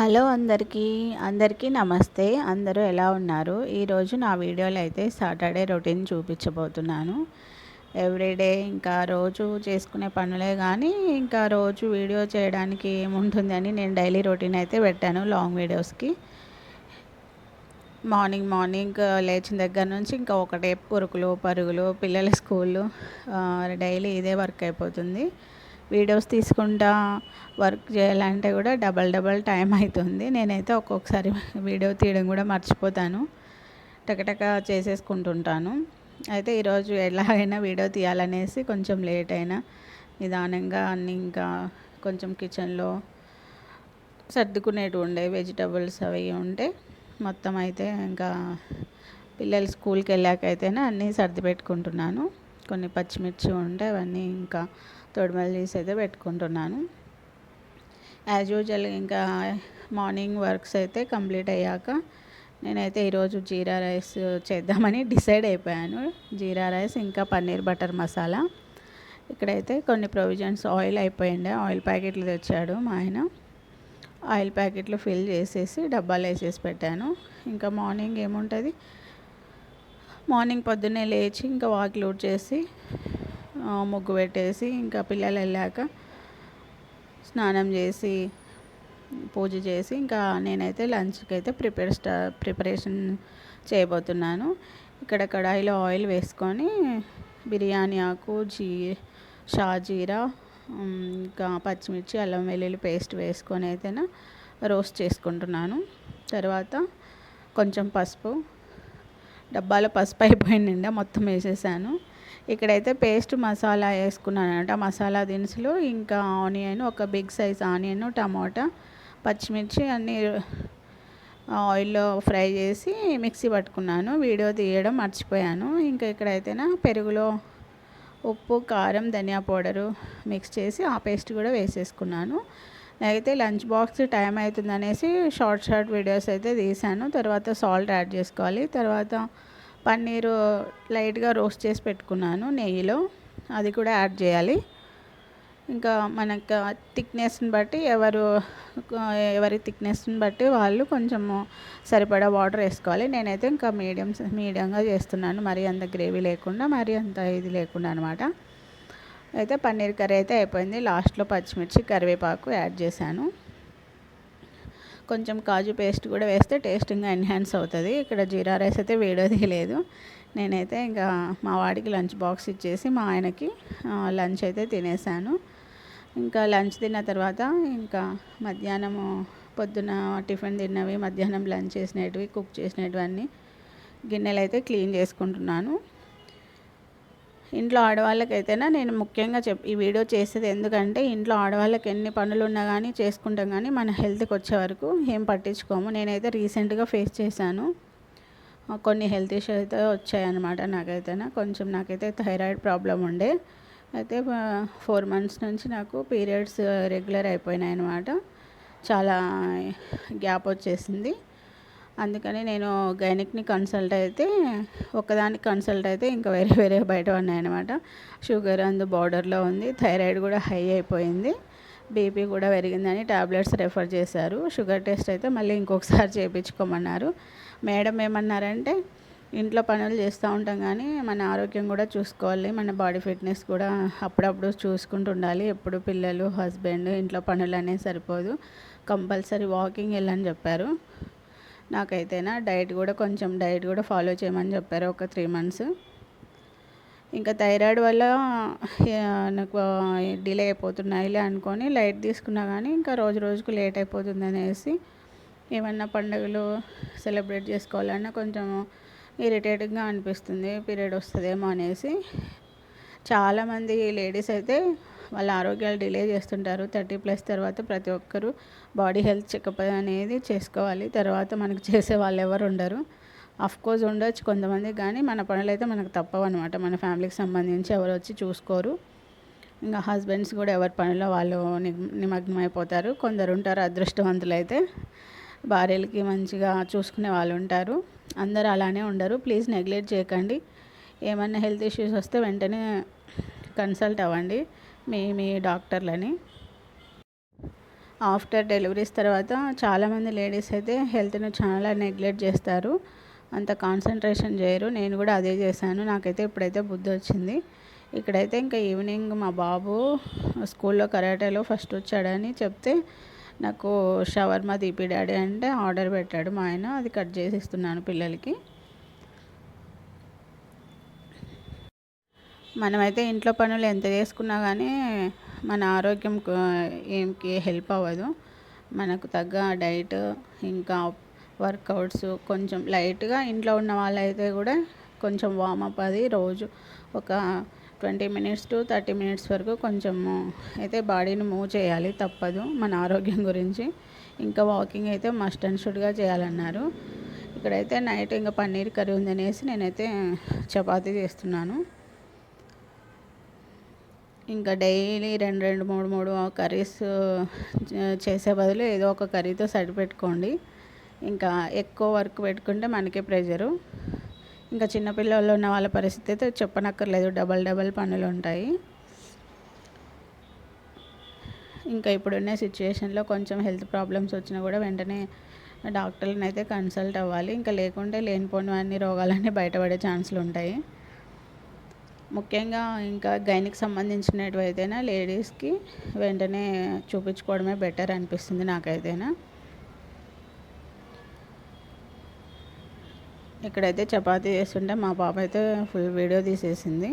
Hello అందరికీ అందరికీ నమస్తే. అందరూ ఎలా ఉన్నారు? ఈరోజు నా వీడియోలో అయితే సాటర్డే రొటీన్ చూపించబోతున్నాను. ఎవ్రీడే ఇంకా రోజు చేసుకునే పనులే కానీ ఇంకా రోజు వీడియో చేయడానికి ఏముంటుందని నేను డైలీ రొటీన్ అయితే పెట్టాను లాంగ్ వీడియోస్కి. మార్నింగ్ మార్నింగ్ లేచిన దగ్గర నుంచి ఇంకా ఒకటే పురుకులు పరుగులు పిల్లల స్కూళ్ళు డైలీ ఇదే వర్క్ అయిపోతుంది. వీడియోస్ తీసుకుంటా వర్క్ చేయాలంటే కూడా డబల్ డబల్ టైం అవుతుంది. నేనైతే ఒక్కొక్కసారి వీడియో తీయడం కూడా మర్చిపోతాను. టకటక చేసేసుకుంటుంటాను. అయితే ఈరోజు ఎలాగైనా వీడియో తీయాలనేసి కొంచెం లేట్ అయినా నిదానంగా అన్నీ ఇంకా కొంచెం కిచెన్లో సర్దుకునేటు ఉండే వెజిటబుల్స్ అవి ఉంటే మొత్తం అయితే ఇంకా పిల్లలు స్కూల్కి వెళ్ళాక అన్నీ సర్ది పెట్టుకుంటున్నాను. కొన్ని పచ్చిమిర్చి ఉంటే అవన్నీ ఇంకా తొడిమలు తీసి అయితే పెట్టుకుంటున్నాను. యాజ్ యూజువల్ ఇంకా మార్నింగ్ వర్క్స్ అయితే కంప్లీట్ అయ్యాక నేనైతే ఈరోజు జీరా రైస్ చేద్దామని డిసైడ్ అయిపోయాను. జీరా రైస్ ఇంకా పన్నీర్ బటర్ మసాలా. ఇక్కడైతే కొన్ని ప్రొవిజన్స్ ఆయిల్ అయిపోయిండే. ఆయిల్ ప్యాకెట్లు తెచ్చాడు మా ఆయన. ఆయిల్ ప్యాకెట్లు ఫిల్ చేసేసి డబ్బాలు వేసేసి పెట్టాను. ఇంకా మార్నింగ్ ఏముంటుంది? మార్నింగ్ పొద్దున్నే లేచి ఇంకా వాకిలు చేసి ముగ్గు పెట్టేసి ఇంకా పిల్లలు వెళ్ళాక స్నానం చేసి పూజ చేసి ఇంకా నేనైతే లంచ్కి అయితే ప్రిపేర్ స్టా ప్రిపరేషన్ చేయబోతున్నాను. ఇక్కడ కడాయిలో ఆయిల్ వేసుకొని బిర్యానీ ఆకు జీ షాజీరా ఇంకా పచ్చిమిర్చి అల్లం వెల్లుల్లి పేస్ట్ వేసుకొని అయితేనే రోస్ట్ చేసుకుంటున్నాను. తర్వాత కొంచెం పసుపు డబ్బాలో పసుపు అయిపోయిందండి మొత్తం వేసేసాను. ఇక్కడైతే పేస్ట్ మసాలా వేసుకున్నాను అనమాట మసాలా దినుసులు ఇంకా ఆనియన్ ఒక బిగ్ సైజ్ ఆనియన్ టమాటా పచ్చిమిర్చి అన్నీ ఆయిల్లో ఫ్రై చేసి మిక్సీ పట్టుకున్నాను. వీడియో తీయడం మర్చిపోయాను. ఇంకా ఇక్కడైతేనా పెరుగులో ఉప్పు కారం ధనియా పౌడరు మిక్స్ చేసి ఆ పేస్ట్ కూడా వేసేసుకున్నాను. అయితే లంచ్ బాక్స్ టైం అవుతుంది అనేసి షార్ట్ షార్ట్ వీడియోస్ అయితే తీసాను తర్వాత సాల్ట్ యాడ్ చేసుకోవాలి. తర్వాత పన్నీరు లైట్గా రోస్ట్ చేసి పెట్టుకున్నాను నెయ్యిలో. అది కూడా యాడ్ చేయాలి. ఇంకా మనకు థిక్నెస్ని బట్టి ఎవరు ఎవరి థిక్నెస్ని బట్టి వాళ్ళు కొంచెము సరిపడా వాటర్ వేసుకోవాలి. నేనైతే ఇంకా మీడియం మీడియంగా చేస్తున్నాను. మరీ అంత గ్రేవీ లేకుండా మరీ అంత ఇది లేకుండా అనమాట. అయితే పన్నీర్ కర్రీ అయితే అయిపోయింది. లాస్ట్లో పచ్చిమిర్చి కరివేపాకు యాడ్ చేశాను. కొంచెం కాజు పేస్ట్ కూడా వేస్తే టేస్ట్ ఇంకా ఎన్హాన్స్ అవుతుంది. ఇక్కడ జీరా రైస్ అయితే వేడోది లేదు నేనైతే ఇంకా మా వాడికి లంచ్ బాక్స్ ఇచ్చేసి మా ఆయనకి లంచ్ అయితే తినేసాను. ఇంకా లంచ్ తిన్న తర్వాత ఇంకా మధ్యాహ్నము పొద్దున టిఫిన్ తిన్నవి మధ్యాహ్నం లంచ్ చేసినవి కుక్ చేసినవి అన్నీ గిన్నెలు అయితే క్లీన్ చేసుకుంటున్నాను. ఇంట్లో ఆడవాళ్ళకైతేనా నేను ముఖ్యంగా చెప్ ఈ వీడియో చేసేది ఎందుకంటే ఇంట్లో ఆడవాళ్ళకి ఎన్ని పనులు ఉన్నా కానీ చేసుకుంటాం కానీ మన హెల్త్కి వచ్చే వరకు ఏం పట్టించుకోము. నేనైతే రీసెంట్గా ఫేస్ చేశాను. కొన్ని హెల్త్ ఇష్యూస్ అయితే వచ్చాయన్నమాట నాకైతేనా. కొంచెం నాకైతే థైరాయిడ్ ప్రాబ్లం ఉండే. అయితే ఫోర్ మంత్స్ నుంచి నాకు పీరియడ్స్ రెగ్యులర్ అయిపోయినాయి అనమాట చాలా గ్యాప్ వచ్చేసింది. అందుకని నేను గైనిక్ని కన్సల్ట్ అయితే ఒకదానికి కన్సల్ట్ అయితే ఇంకా వేరే వేరే బయట ఉన్నాయన్నమాట షుగర్ అందు బార్డర్లో ఉంది థైరాయిడ్ కూడా హై అయిపోయింది బీపీ కూడా పెరిగిందని ట్యాబ్లెట్స్ రెఫర్ చేశారు. షుగర్ టెస్ట్ అయితే మళ్ళీ ఇంకొకసారి చేయించుకోమన్నారు మేడం ఏమన్నారంటే ఇంట్లో పనులు చేస్తూ ఉంటాం కానీ మన ఆరోగ్యం కూడా చూసుకోవాలి మన బాడీ ఫిట్నెస్ కూడా అప్పుడప్పుడు చూసుకుంటూ ఉండాలి ఎప్పుడు పిల్లలు హస్బెండ్ ఇంట్లో పనులు అనేది సరిపోదు. కంపల్సరీ వాకింగ్ వెళ్ళని చెప్పారు. నాకైతేనా డైట్ కూడా కొంచెం డైట్ కూడా ఫాలో చేయమని చెప్పారు ఒక త్రీ మంత్స్. ఇంకా థైరాయిడ్ వల్ల నాకు డిలే అయిపోతున్నాయిలే అనుకొని లైట్ తీసుకున్నా కానీ ఇంకా రోజు రోజుకు లేట్ అయిపోతుంది అనేసి ఏమన్నా పండుగలు సెలబ్రేట్ చేసుకోవాలన్నా కొంచెం ఇరిటేటింగ్గా అనిపిస్తుంది పీరియడ్ వస్తుందేమో అనేసి. చాలామంది లేడీస్ అయితే వాళ్ళ ఆరోగ్యాలు డిలే చేస్తుంటారు. థర్టీ ప్లస్ తర్వాత ప్రతి ఒక్కరూ బాడీ హెల్త్ చెకప్ అనేది చేసుకోవాలి. తర్వాత మనకు చేసే వాళ్ళు ఎవరు ఉండరు. కోర్స్ ఉండొచ్చు కొంతమంది కానీ మన పనులు అయితే మనకు తప్పవు అనమాట మన ఫ్యామిలీకి సంబంధించి ఎవరు వచ్చి చూసుకోరు. ఇంకా హస్బెండ్స్ కూడా ఎవరి పనిలో వాళ్ళు నిమగ్నం అయిపోతారు కొందరు ఉంటారు అదృష్టవంతులు అయితే భార్యలకి మంచిగా చూసుకునే వాళ్ళు ఉంటారు. అందరు అలానే ఉండరు. ప్లీజ్ నెగ్లెక్ట్ చేయకండి. ఏమన్నా హెల్త్ ఇష్యూస్ వస్తే వెంటనే కన్సల్ట్ అవ్వండి. మేమే డాక్టర్లని. ఆఫ్టర్ డెలివరీస్ తర్వాత చాలామంది లేడీస్ అయితే హెల్త్ను చాలా నెగ్లెక్ట్ చేస్తారు. అంత కాన్సన్ట్రేషన్ చేయరు. నేను కూడా అదే చేశాను. నాకైతే ఇప్పుడైతే బుద్ధి వచ్చింది. ఇక్కడైతే ఇంకా ఈవినింగ్ మా బాబు స్కూల్లో కరాటేలో ఫస్ట్ వచ్చాడని చెప్తే నాకు షవర్మా తీపి డాడీ అంటే ఆర్డర్ పెట్టాడు మా ఆయన. అది కట్ చేసి ఇస్తున్నాను పిల్లలకి. మనమైతే ఇంట్లో పనులు ఎంత చేసుకున్నా కానీ మన ఆరోగ్యం ఏంకి హెల్ప్ అవ్వదు. మనకు తగ్గ డైట్ ఇంకా వర్కౌట్స్ కొంచెం లైట్గా ఇంట్లో ఉన్న వాళ్ళైతే కూడా కొంచెం వామప్ అది రోజు ఒక twenty minutes to thirty minutes వరకు కొంచెము అయితే బాడీని మూవ్ చేయాలి తప్పదు మన ఆరోగ్యం గురించి. ఇంకా వాకింగ్ అయితే మస్ట్ అండ్ షుడ్గా చేయాలన్నారు. ఇక్కడైతే నైట్ ఇంకా పన్నీర్ కర్రీ ఉందనేసి నేనైతే చపాతీ చేస్తున్నాను. ఇంకా డైలీ రెండు రెండు మూడు మూడు కర్రీస్ చేసే బదులు ఏదో ఒక కర్రీతో సరిపెట్టుకోండి. ఇంకా ఎక్కువ వర్క్ పెట్టుకుంటే మనకే ప్రెషరు ఇంకా చిన్నపిల్లలు ఉన్న వాళ్ళ పరిస్థితి అయితే చెప్పనక్కర్లేదు. డబల్ డబల్ పనులు ఉంటాయి. ఇంకా ఇప్పుడున్న సిచ్యువేషన్లో కొంచెం హెల్త్ ప్రాబ్లమ్స్ వచ్చినా కూడా వెంటనే డాక్టర్లను అయితే కన్సల్ట్ అవ్వాలి. ఇంకా లేకుంటే లేనిపోనివన్నీ రోగాలన్నీ బయటపడే ఛాన్సులు ఉంటాయి ముఖ్యంగా ఇంకా గైనికి సంబంధించినవి అయితేనా లేడీస్కి వెంటనే చూపించుకోవడమే బెటర్ అనిపిస్తుంది నాకైతేనా. ఇక్కడైతే చపాతీ చేస్తుంటే మా పాప అయితే ఫుల్ వీడియో తీసేసింది.